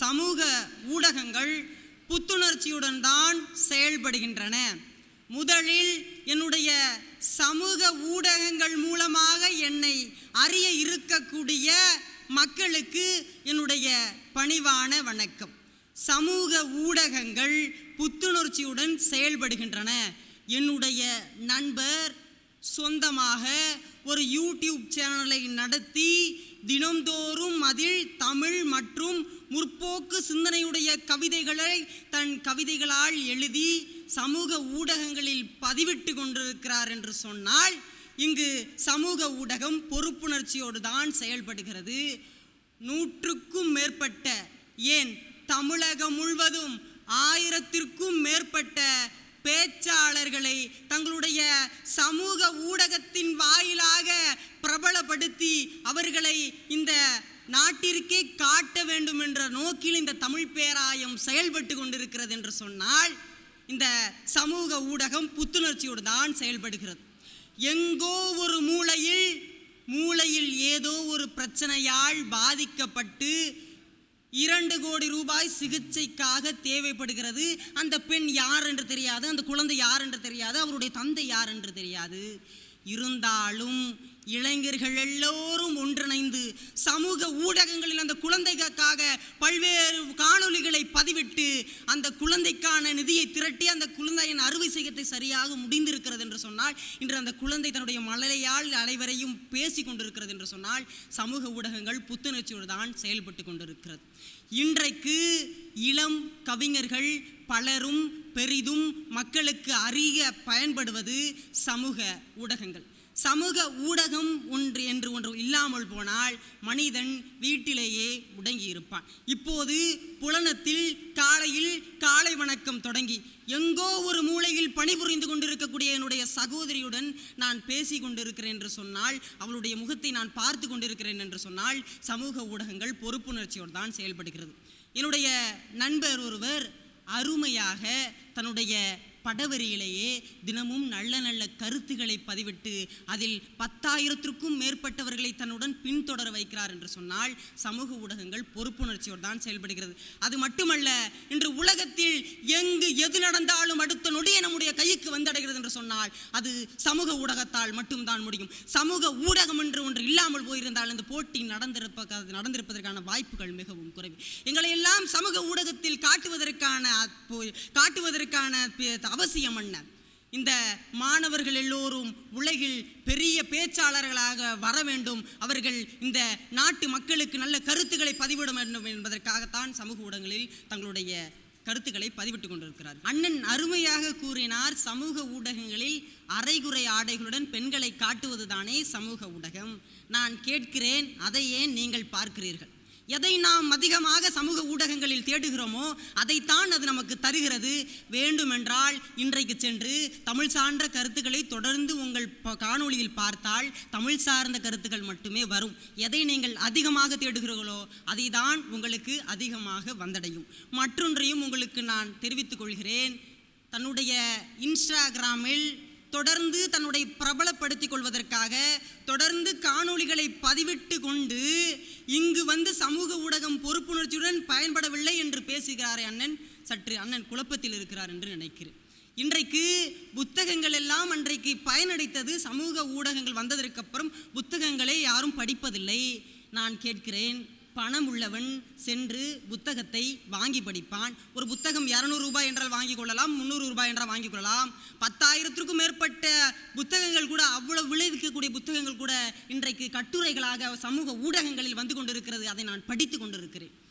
சமூக ஊடகங்கள் புத்துணர்ச்சியுடன் தான் செயல்படுகின்றன. முதலில் என்னுடைய சமூக ஊடகங்கள் மூலமாக என்னை அறிய இருக்கக்கூடிய மக்களுக்கு என்னுடைய பணிவான வணக்கம். சமூக ஊடகங்கள் புத்துணர்ச்சியுடன் செயல்படுகின்றன. என்னுடைய நண்பர் சொந்தமாக ஒரு யூடியூப் சேனலை நடத்தி தினம்தோறும் அதில் தமிழ் மற்றும் முற்போக்கு சிந்தனையுடைய கவிதைகளை தன் கவிதைகளால் எழுதி சமூக ஊடகங்களில் பதிவிட்டு கொண்டிருக்கிறார் என்று சொன்னால் இங்கு சமூக ஊடகம் பொறுப்புணர்ச்சியோடு தான் செயல்படுகிறது. நூற்றுக்கும் மேற்பட்ட ஏன் தமிழகம் முழுவதும் ஆயிரத்திற்கும் மேற்பட்ட பேச்சாளர்களை தங்களுடைய சமூக ஊடகத்தின் வாயில் அவர்களை இந்த நாட்டிற்கே காட்ட வேண்டும் என்ற நோக்கில் இந்த தமிழ் பேராயம் செயல்பட்டு கொண்டிருக்கிறது என்று சொன்னால் இந்த சமூக ஊடகம் புத்துணர்ச்சியோடு தான் செயல்படுகிறது. எங்கோ ஒரு மூலையில் மூளையில் ஏதோ ஒரு பிரச்சனையால் பாதிக்கப்பட்டு இரண்டு கோடி ரூபாய் சிகிச்சைக்காக தேவைப்படுகிறது. அந்த பெண் யார் என்று தெரியாது அந்த குழந்தை யார் என்று தெரியாது அவருடைய தந்தை யார் என்று தெரியாது. இருந்தாலும் இளைஞர்கள் எல்லோரும் ஒன்றிணைந்து சமூக ஊடகங்களில் அந்த குழந்தைகளுக்காக பல்வேறு காணொளிகளை பதிவிட்டு அந்த குழந்தைக்கான நிதியை திரட்டி அந்த குழந்தையின் அறுவை சிகிச்சை சரியாக முடிந்திருக்கிறது என்று சொன்னால் இன்று அந்த குழந்தை தன்னுடைய மலையால் அனைவரையும் பேசி கொண்டிருக்கிறது என்று சொன்னால் சமூக ஊடகங்கள் புத்துணர்ச்சியோடு தான் செயல்பட்டு கொண்டிருக்கிறது. இன்றைக்கு இளம் கவிஞர்கள் பலரும் பெரிதும் மக்களுக்கு அறிய பயன்படுவது சமூக ஊடகங்கள். சமூக ஊடகம் ஒன்று என்று ஒன்று இல்லாமல் போனால் மனிதன் வீட்டிலேயே முடங்கி இருப்பான் இப்போது புலனத்தில் காலையில் காலை வணக்கம் தொடங்கி எங்கோ ஒரு மூலையில் பணிபுரிந்து கொண்டிருக்கக்கூடிய என்னுடைய சகோதரியுடன் நான் பேசி கொண்டிருக்கிறேன் என்று சொன்னால் அவளுடைய முகத்தை நான் பார்த்து கொண்டிருக்கிறேன் என்று சொன்னால் சமூக ஊடகங்கள் பொறுப்புணர்ச்சியோடு தான் செயல்படுகிறது. என்னுடைய நண்பர் ஒருவர் அருமையாக தன்னுடைய படவரியிலேயே தினமும் நல்ல நல்ல கருத்துக்களை பதிவிட்டு அதில் பத்தாயிரத்திற்கும் மேற்பட்டவர்களை தன்னுடன் பின்தொடர வைக்கிறார் என்று சொன்னால் சமூக ஊடகங்கள் பொறுப்புணர்ச்சியோடு தான் செயல்படுகிறது. அது மட்டுமல்ல இன்று உலகத்தில் எங்கு எது நடந்தாலும் அடுத்த நொடியை நம்முடைய கைக்கு வந்தடைகிறது என்று சொன்னால் அது சமூக ஊடகத்தால் மட்டும்தான் முடியும். சமூக ஊடகம் என்று ஒன்று இல்லாமல் போயிருந்தால் அந்த போட்டி நடந்திருப்ப நடந்திருப்பதற்கான வாய்ப்புகள் மிகவும் குறைவு. எங்களை எல்லாம் சமூக ஊடகத்தில் காட்டுவதற்கான காட்டுவதற்கான அவசியம் என்ன? இந்த மாணவர்கள் எல்லோரும் உலகில் பெரிய பேச்சாளர்களாக வர வேண்டும். அவர்கள் இந்த நாட்டு மக்களுக்கு நல்ல கருத்துக்களை பதிவிட வேண்டும் என்பதற்காகத்தான் சமூக ஊடகங்களில் தங்களுடைய கருத்துக்களை பதிவிட்டு கொண்டிருக்கிறார். அண்ணன் அருமையாக கூறினார் சமூக ஊடகங்களில் அரைகுறை ஆடைகளுடன் பெண்களை காட்டுவதுதானே சமூக ஊடகம். நான் கேட்கிறேன் அதை ஏன் நீங்கள் பார்க்கிறீர்கள்? எதை நாம் அதிகமாக சமூக ஊடகங்களில் தேடுகிறோமோ அதைத்தான் அது நமக்கு தருகிறது. வேண்டுமென்றால் இன்றைக்கு சென்று தமிழ் சார்ந்த கருத்துக்களை தொடர்ந்து உங்கள் காணொளியில் பார்த்தால் தமிழ் சார்ந்த கருத்துக்கள் மட்டுமே வரும். எதை நீங்கள் அதிகமாக தேடுகிறீர்களோ அதை தான் உங்களுக்கு அதிகமாக வந்தடையும். மற்றொன்றையும் உங்களுக்கு நான் தெரிவித்துக் கொள்கிறேன். தன்னுடைய இன்ஸ்டாகிராமில் தொடர்ந்து தன்னுடைய பிரபலப்படுத்திக் கொள்வதற்காக தொடர்ந்து காணொளிகளை பதிவிட்டு கொண்டு இங்கு வந்து சமூக ஊடகம் பொறுப்புணர்ச்சியுடன் பயன்படவில்லை என்று பேசுகிறாரே அண்ணன். சற்று அண்ணன் குழப்பத்தில் இருக்கிறார் என்று நினைக்கிறேன். இன்றைக்கு புத்தகங்கள் எல்லாம் அன்றைக்கு பயனடைத்தது சமூக ஊடகங்கள் வந்ததற்கு அப்புறம் புத்தகங்களை யாரும் படிப்பதில்லை. நான் கேட்கிறேன் பணம் உள்ளவன் சென்று புத்தகத்தை வாங்கி படிப்பான். ஒரு புத்தகம் இரநூறு ரூபாய் என்றால் வாங்கிக் கொள்ளலாம் முந்நூறு ரூபாய் என்றால் வாங்கிக் கொள்ளலாம். பத்தாயிரத்திற்கும் மேற்பட்ட புத்தகங்கள் கூட அவ்வளவு விளைவிக்கக்கூடிய புத்தகங்கள் கூட இன்றைக்கு கட்டுரைகளாக சமூக ஊடகங்களில் வந்து கொண்டிருக்கிறது. அதை நான் படித்து கொண்டிருக்கிறேன்.